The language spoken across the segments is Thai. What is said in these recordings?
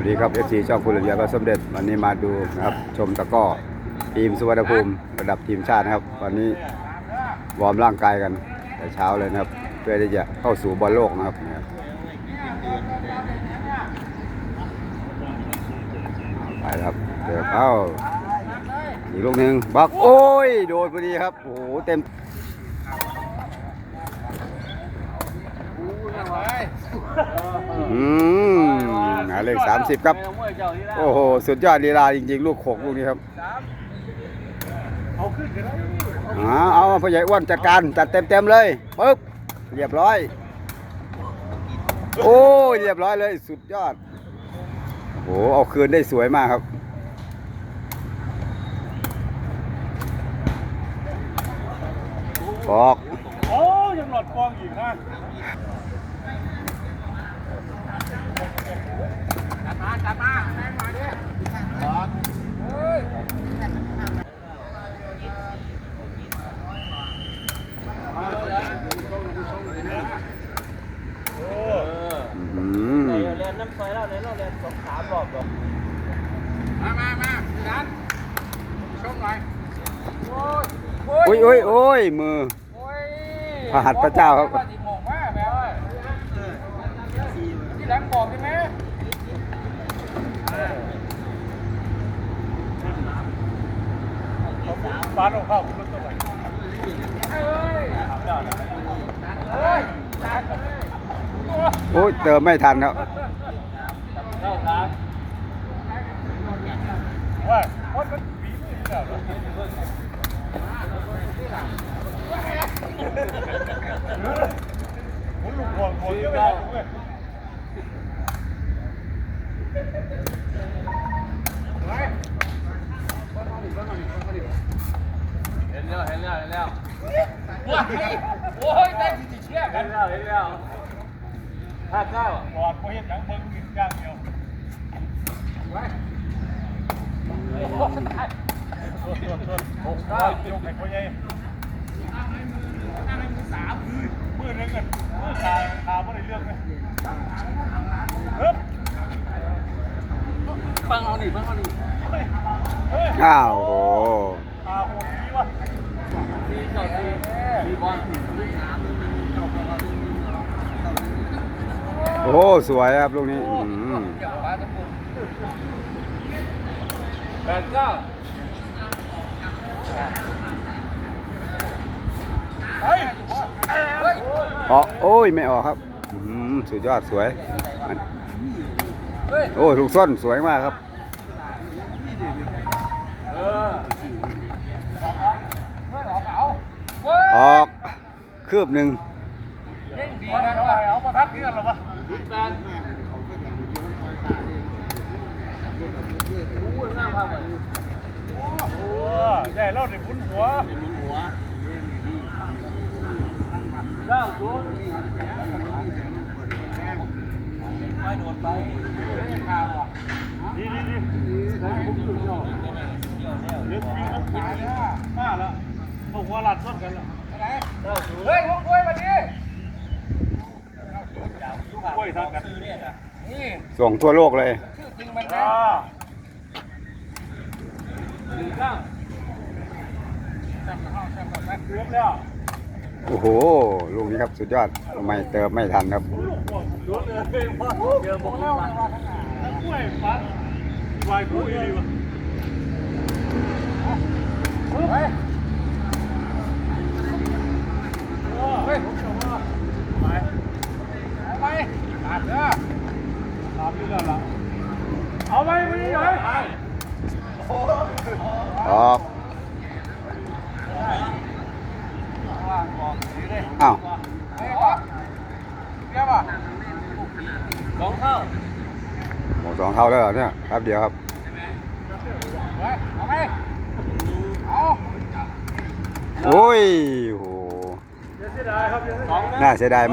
วัสดีครับเอฟซีช่องคุณเรียก็สมเด็จวันนี้มาดูนะครับชมตะก้อทีมสุวรรณภูมิระดับทีมชาตินะครับ วันนี้วอร์มร่างกายกันแต่เช้าเลยนะครับเพื่อที่จะเข้าสู่บอลโลกนะครับไปครับเดี๋ยวเข้าอีกลูกหนึ่งบักโอ้ยโดนพอดีครับโอ้โหเต็มอ เลขสามสิบครับ โอ้โห สุดยอดลีลาจริงๆ ลูกโขกลูกนี้ครับเอาเอาพ่อใหญ่อ้วนจัดการจัดเต็มๆเลยปึ๊บเรียบร้อย โอ้ยเรียบร้อยเลย สุดยอดโอ้โหเอาคืนได้สวยมากครับออกโอ้ยังหลอดฟองอีกนะ อืม เรียนน้ำซอยแล้วเรียนเราเรียนสองสามรอบหรอกมามามาดันชมหน่อยโอ้ยโอ้ยโอ้ยมือพระหัตถ์พระเจ้าครับที่มองมาแม่ที่หลังบอกใช่ไหม บ้านของเขาคุณต้องไปเฮ้ยถ แล้วเหรอหมุนลูกบอลบอลเยอะไปเลยเว้ยเห็นแล้วเห็นแล้วเห็นแล้วโอ้ยได้ที่เชี่ยกัเห็นนแล้วเห็นแล้วห้าเก้าบอดพอเห็นหนังเบิ้งกินย่างเดียวหกเก้ายกให้พ่อใหญ่มือนึงกันมือขาขาไม่ได้เรื่องเลยเฮ้ยฟังเอาหนิฟังเอาหนิเฮ้ยอ้าวโอ้โหขาโหดดีวะมีเจ้าทีมีบอล โอ้สวยครับลูกนี้อืมแปดเก้าเฮ้ยเฮ้ยออกโอ้ยไม่ออกครับอืมสุดยอดสวย โอ้ลูกส้นสวยมากครับ เออ ออกคืบหนึ่งดีนะเอาประทัดนี่กันหรอวะแปดอู้หน้าพาไปโอ้ใหญ่แล้วเด็กพุ้นหัวเก้าศูนย์ไม่โดนไปข้าวอะดีดีดีเด็กวิ่งต้องปิดมาแล้วบอกว่าหลัดส้นกันแล้ว เก้าศูนย์เฮ้ยพวกกล้วยมาดิกล้วยทางกันนี่ส่งทั่วโลกเลยชื่อจริงมันนะหนึ่งเก้าเกือบแล้วโอ้โห ลูกนี้ครับสุดยอด ไม่เติมไม่ทันครับรถเลยพ่อเจอบอกแล้วกล้วยฟันวายกล้วยดีวะเฮ้ยเฮ้ยไปไปตัดเด้อตัดนี่แล้วล่ะเอาไปไปนี่เลย ออกอ้าว เรียบอะ สองเข้าหมดสองเข้าแล้วเหรอเนี่ยครับเดียวครับเอาไปเอาโอ้ยโอ้โหเสียดายมากครับเสียดาย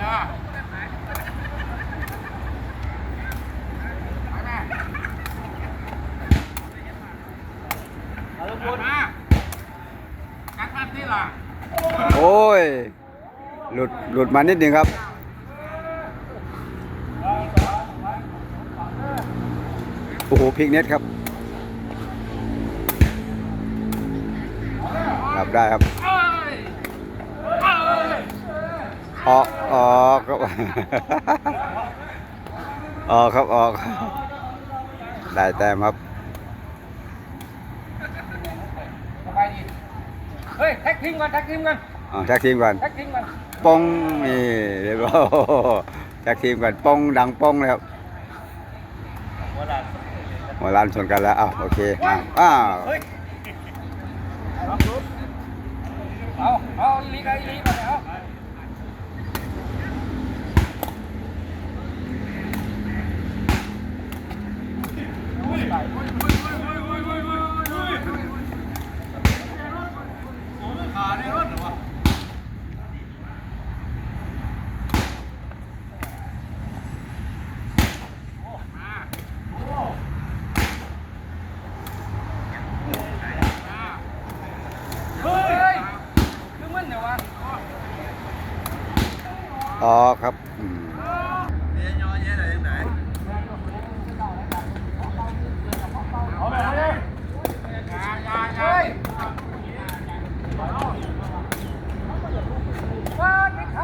น่าเโอ้ย หลุด หลุดมานิดหนึ่งครับ โอ้โหพลิกเน็ตครับ กลับได้ครับ ออก ออกครับ ออกครับ ออก ได้แต้มครับ เฮ้ยแท็กทีมกันแท็กทีมกันอ๋อแท็กทีมก่อนแท็กทีมกันป้องนี่เรียบร้อยแท็กทีมก่อนป้องดังป้องเลยครับหัวล้านชนกันแล้วอ้าวโอเคมาอ้าวเฮ้ยเอาเอาอีลีกับอีลีมาเลยเอาเฮ้ยคือมันเดี๋ยววะ ออกครับอืม เอาไปเลยเฮ้ยว่านี่ครั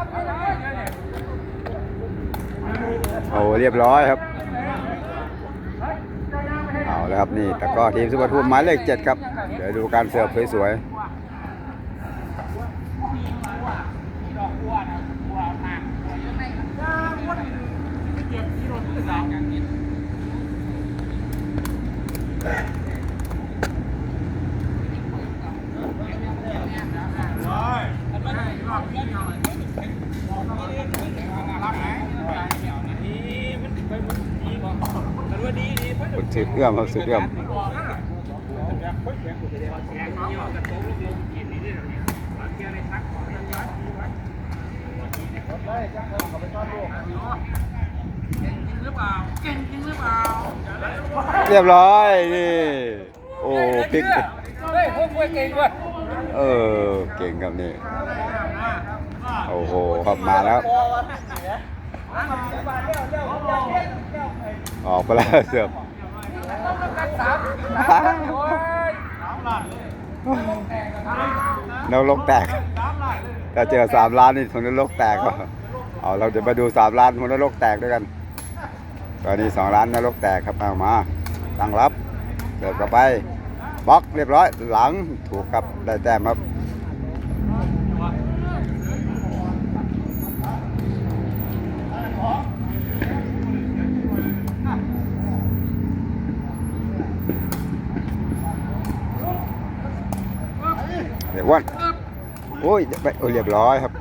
บนี่นะเนี่ย โอ้เรียบร้อยครับ เอาแล้วครับนี่ตะกร้อทีมสุวรรณภูมิหมายเลขเจ็ดครับ เดี๋ยวดูการเสิร์ฟสวยๆ สุดเอื้อมครับสุดเอื้อมเรียบร้อยนี่โอ้พลิกเฮ้ยพวกมวยเก่งว่ะเออเก่งครับนี่โอ้โหครับมาแล้วออกไปแล้วเสือบ นรกแตกถ้าเจอสามล้านนี่ทนนรกแตกก็เอาเราจะมาดูสามล้านทนนรกแตกด้วยกันตอนนี้สองล้านนรกแตกครับเอามาตั้งรับเดินกลับไปบล็อกเรียบร้อยหลังถูกครับได้แต้มครับ ดี๋ยวอ้วันโอ้ยไปโอ้เรียบร้อยครับ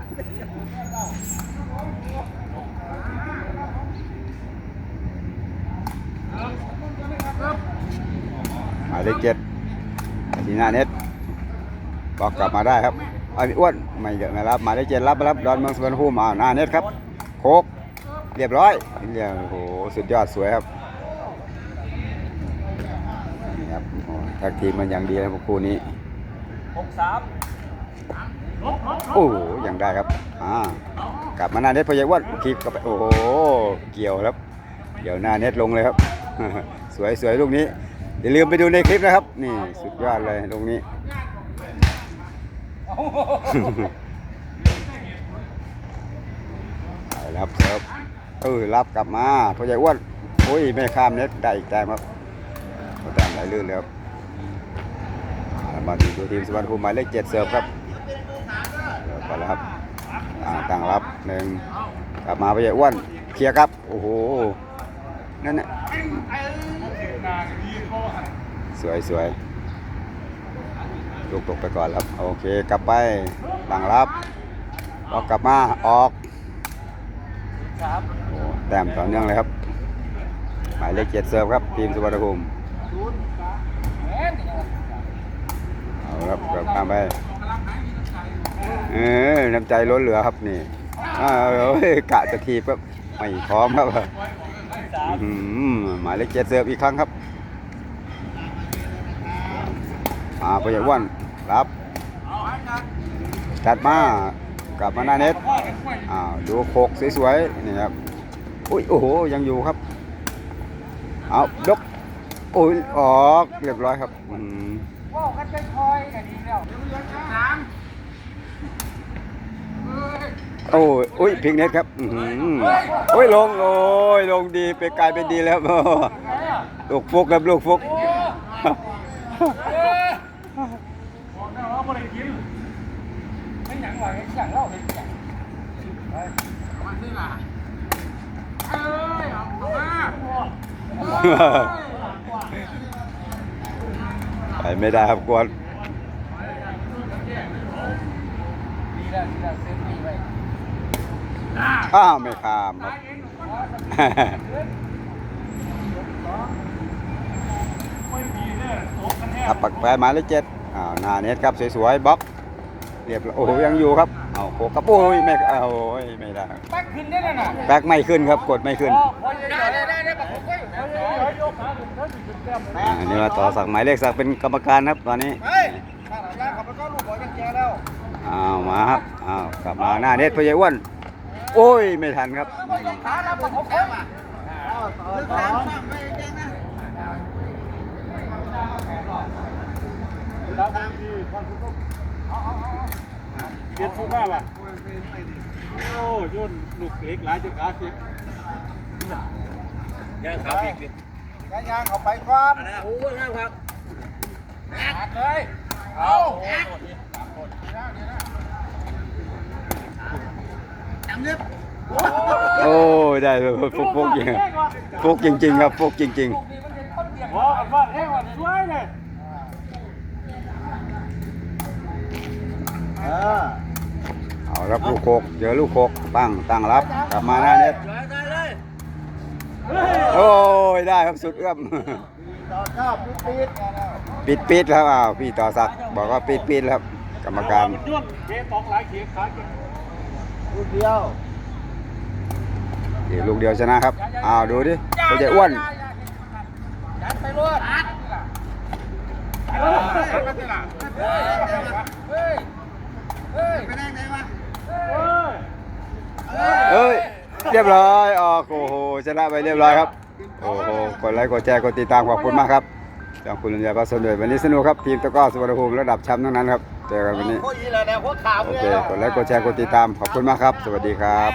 หมายเลขเจ็ดทีนาเน็ตบอกกลับมาได้ครับเอาอ้วนไม่เยอะไม่รับหมายเลขเจ็ดรับรับดอนเมืองสุวรรณภูมิอ่าหน้าเน็ตครับโคกเรียบร้อยเรียบโอ้โหสุดยอดสวยครับนี่ครับท็กทีมมันอย่างดีนะครับคู่นี้ โอ้ยังได้ครับอ่ากลับมาหน้าเน็ตพอใหญ่อ้วนคลิปกลับไปโอ้โหเกี่ยวครับเกี่ยวหน้าเน็ตลงเลยครับ สวยสวยลูกนี้อย่าลืมไปดูในคลิปนะครับ นี่สุดยอดเลยลูกนี้ไปแล้วครับเสิร์ฟเออรับกลับมาพอใหญ่อ้วนโอ้ยไม่ข้ามเน็ตได้อีกแต้มครับแต้มไหลลื่นเลยครับามาดูทีมสุวรรณภูมิหมายเลขเจ็ดเสิร์ฟครับไปแล้วครับอ่างรับหนึ่งกลับมาไปใหญ่อ้วนเคลียร์ครับ โอ้โห นั่นน่ะสวยสวยลูกตกไปก่อนครับ โอเค กลับไปตั้งรับออกกลับมา ออกโอ้แต้มต่อเนื่องเลยครับ หมายเลขเจ็ดเสิร์ฟครับ ทีมสุวรรณภูมิ ครับกลับข้ามไป เออ น้ำใจล้นเหลือครับนี่อ้าวกะจะทีบครับไม่พร้อมครับหมายเลขเจ็ดเสิร์ฟอีกครั้งครับมาไปอย่างอ้วันรับ จัดมากลับมาหน้าเน็ตอ้าวดูโคกสวยๆนี่ครับอุ้ยโอ้โหยังอยู่ครับเอายกโอ้ยออกเรียบร้อยครับอืม ว่ากันไปคอยกันดีแล้วสามโอ้ยอุ้ยพลิกเน็ตครับอื้อหือโอ้ยลงโอ้ยลงดีไปกลายเป็นดีแล้วลูกฟุกครับลูกฟุก บอกแล้วว่าบ่ ไม่ไม่หยังเล่าเป็นหยังไม่ได้ครับกวนข้าวไม่ข้ามครับอับปักแปรหมายเลขเจ็ดอ้าวหน้าเน็ตครับสวยๆบล็อกเรียบร้อยโอ้โหยังอยู่ครับ เอาโคกครับโอ้ยไม่เอาโอ้ยไม่ได้แป๊กขึ้นได้แล้วน่ะแบ็คไม่ขึ้นครับกดไม่ขึ้นได้ได้ได้ได้บักเฮ้ยเฮ้ยเฮ้ยยกขาขึ้นเฮ้ยขึ้นแต้มเลยอ่าอันนี้มาต่อสักดิ์หมายเลขสักดิ์เป็นกรรมการครับตอนนี้ เฮ้ยข้างหลังยางขับไปก็ลูกบอลยังแกแล้วอ้าวมาครับอ้าวกลับมาหน้าเน็ตพ่อใหญ่อ้วนโอ้ยไม่ทันครับ ขาแล้วบักเฮ้ยอะลึกน้ำซ้ำไม่แกงนะแล้วทางดีความสุขเอาเอาเอา เปลี่ยนสุภาพอะโอ้ยุ่นลูกเล็กหลายจุดขาเสียย่างขาวอีกดิยางยางเข้าไปก่อนโอ้ยงามครับหักเลยเอาจำเนียบโอ้ยได้เลยฟุกฟุกจริงฟุกจริงๆครับฟุกจริงว้าวฟาดแห้งว่ะสวยเลยๆเอาค รับลูกโคกเจอลูกโคกตั้งตั้งรับกลับมาหน้าเน็ตได้เลยโอ้ยได้ครับสุดเอื้อมต่อชอบปิดปิดปิดแล้วอ้าวพี่ต่อศักดิ์บอกว่าปิดปิดแล้วครับ กรรมการยุ่นเคตอกหลายเขียขาเก่งลูกเดียวอีกลูกเดียวชนะครับอ้าวดูดิพ่อใหญ่อ้วนยัดไปรวดเฮ้ยเฮ้ยไปได้ไงวะ เฮ้ยเอ้ยเรียบร้อยออกโอ้โหชนะไปเรียบร้อยครับโอ้โหกดไลค์กดแชร์กดติดตามขอบคุณมากครับจากคุณลุงยาพัสดุวันนี้สนุกครับทีมตะกร้อสุวรรณภูมิระดับแชมป์ทั้งนั้นครับเจอกันวันนี้โคตรอีแล้วเนี่ยโคตรขาวโอเคกดไลค์กดแชร์กดติดตามขอบคุณมากครับ สวัสดีครับ